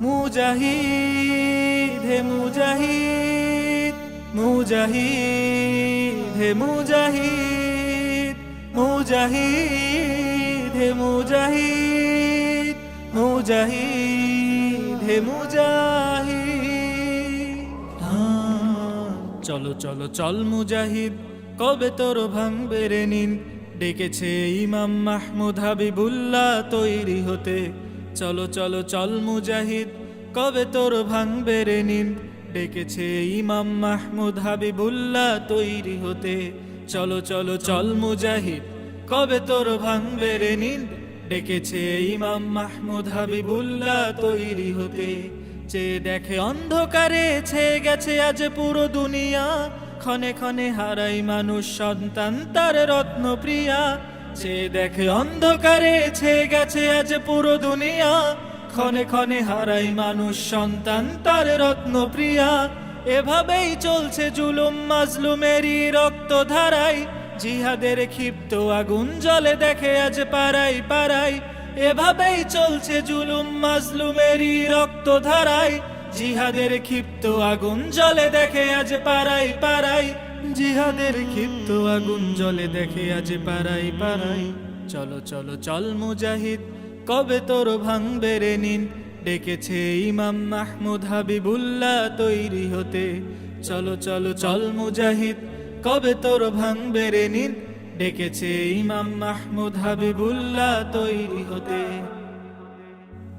মুজাহিদ, হে মুজাহিদ মুজাহিদ, হে মুজাহিদ মুজাহিদ, হে মুজাহিদ মুজাহিদ, হে মুজাহিদ। চলো চলো, চল মুজাহিদ, কবে তোর ভাঙবে রে নিন? ডেকেছে ইমাম মাহমুদ হাবিবুল্লাহ তৈরি হতে। চলো চলো, চল মুজাহিদ, কবে তোর ভাঙবে রে নিন? ডেকেছে ইমাম মাহমুদ হাবিবুল্লাহ তৈরি হতে। চলো চলো, চল মুজাহিদ, কবে তোর ভাঙবে রে নিন? ডেকেছে ইমাম মাহমুদ হাবিবুল্লাহ তৈরি হতে। চে দেখে অন্ধকারে ছে গেছে আজ পুরো দুনিয়া। ক্ষণে ক্ষণে হারাই মানুষ সন্তান, তার রত্ন প্রিয়া সে দেখে অন্ধকারে ছে গেছে আজ পুরো দুনিয়া। ক্ষণে ক্ষণে হারাই মানুষ সন্তান, তার রত্ন প্রিয়া এভাবেই চলছে জুলুম, মাজলুমেরই রক্ত ধারাই। জিহাদের ক্ষিপ্ত আগুন জলে দেখে আজ পারাই পারাই এভাবেই চলছে জুলুম, মাজলুমেরই রক্ত ধারাই। জিহাদের ক্ষিপ্ত আগুন জলে দেখে আজ পারাই পারাই জিহাদের ক্ষিপ্ত আগুন জলে দেখে আজ পারাই পারাই চলো চলো, চল মুজাহিদ, কবে তোর ভাঙবে রে নিন? ডেকেছে ইমাম মাহমুদ হাবিবুল্লাহ তৈরি হতে। চলো চলো, চল মুজাহিদ, কবে তোর ভাঙবে রে নিন? ডেকেছে ইমাম মাহমুদ হাবিবুল্লাহ তৈরি হতে।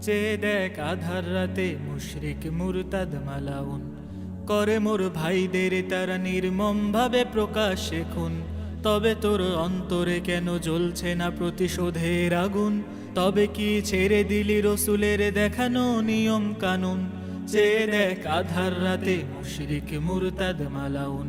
চে দেখ আধার রাতে মুশরিক মুরতাদ মালাউন। করে মোর ভাইদের তারা নির্মম ভাবে প্রকাশ্যে খুন তবে তোর অন্তরে কেন জ্বলছে না প্রতিশোধের আগুন? তবে কি ছেড়ে দিলি রসুলের দেখানো নিয়ম কানুন? যে দেখ আধার রাতে মুশরিক মুরতাদ মালাউন।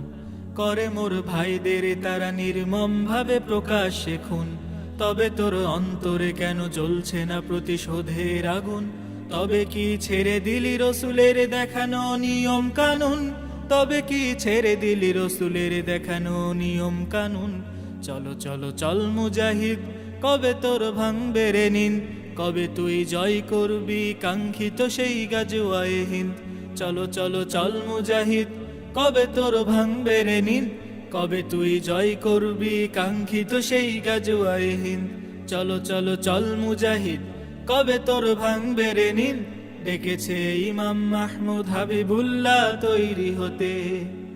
করে মোর ভাইদের তারা নির্মম ভাবে প্রকাশ্যে খুন তবে তোর অন্তরে কেন জ্বলছে না প্রতিশোধের আগুন? তবে কি ছেড়ে দিলি রসুলের দেখানো নিয়ম কানুন? তবে কি ছেড়ে দিলি রসুলের দেখানো নিয়ম কানুন? চলো চলো, চল মুজাহিদ, কবে তোর ভাঙবে রে নিন? কবে তুই জয় করবি কাঙ্ক্ষিত সেই গাজুয়ায়ে হিন্দ? চলো চলো, চল মুজাহিদ, কবে তোর ভাঙবে রে নিন? কবে তুই জয় করবি কাঙ্ক্ষিত সেই গাজুয়ায়ে হিন্দ? চলো চলো, চল মুজাহিদ কবে তোর ভাঙবে রে নিন ডেকেছে ইমাম মাহমুদ হাবিবুল্লাহ তৈরি হতে।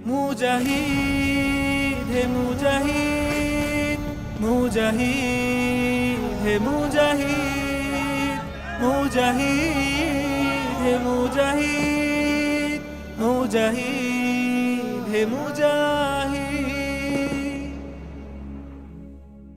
মুজাহিদ, হে মুজাহিদ মুজাহিদ, হে মুজাহিদ মুজাহিদ, হে মুজাহিদ মুজাহিদ, হে মুজাহিদ।